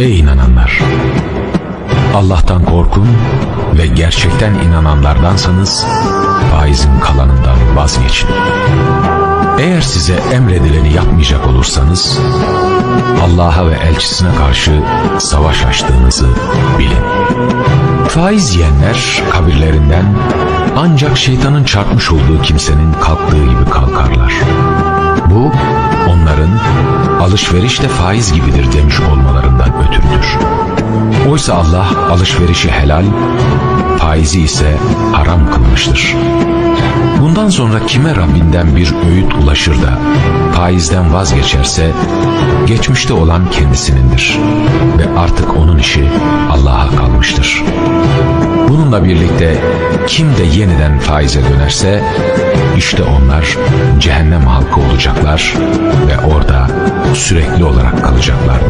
Ey inananlar! Allah'tan korkun ve gerçekten inananlardansanız faizin kalanından vazgeçin. Eğer size emredileni yapmayacak olursanız Allah'a ve elçisine karşı savaş açtığınızı bilin. Faiz yiyenler kabirlerinden ancak şeytanın çarpmış olduğu kimsenin kalktığı gibi kalkarlar. Bu onların alışveriş de faiz gibidir demiş ötürüdür. Oysa Allah alışverişi helal, faizi ise haram kılmıştır. Bundan sonra kime Rabbinden bir öğüt ulaşır da faizden vazgeçerse geçmişte olan kendisinindir ve artık onun işi Allah'a kalmıştır. Bununla birlikte kim de yeniden faize dönerse işte onlar cehennem halkı olacaklar ve orada sürekli olarak kalacaklardır.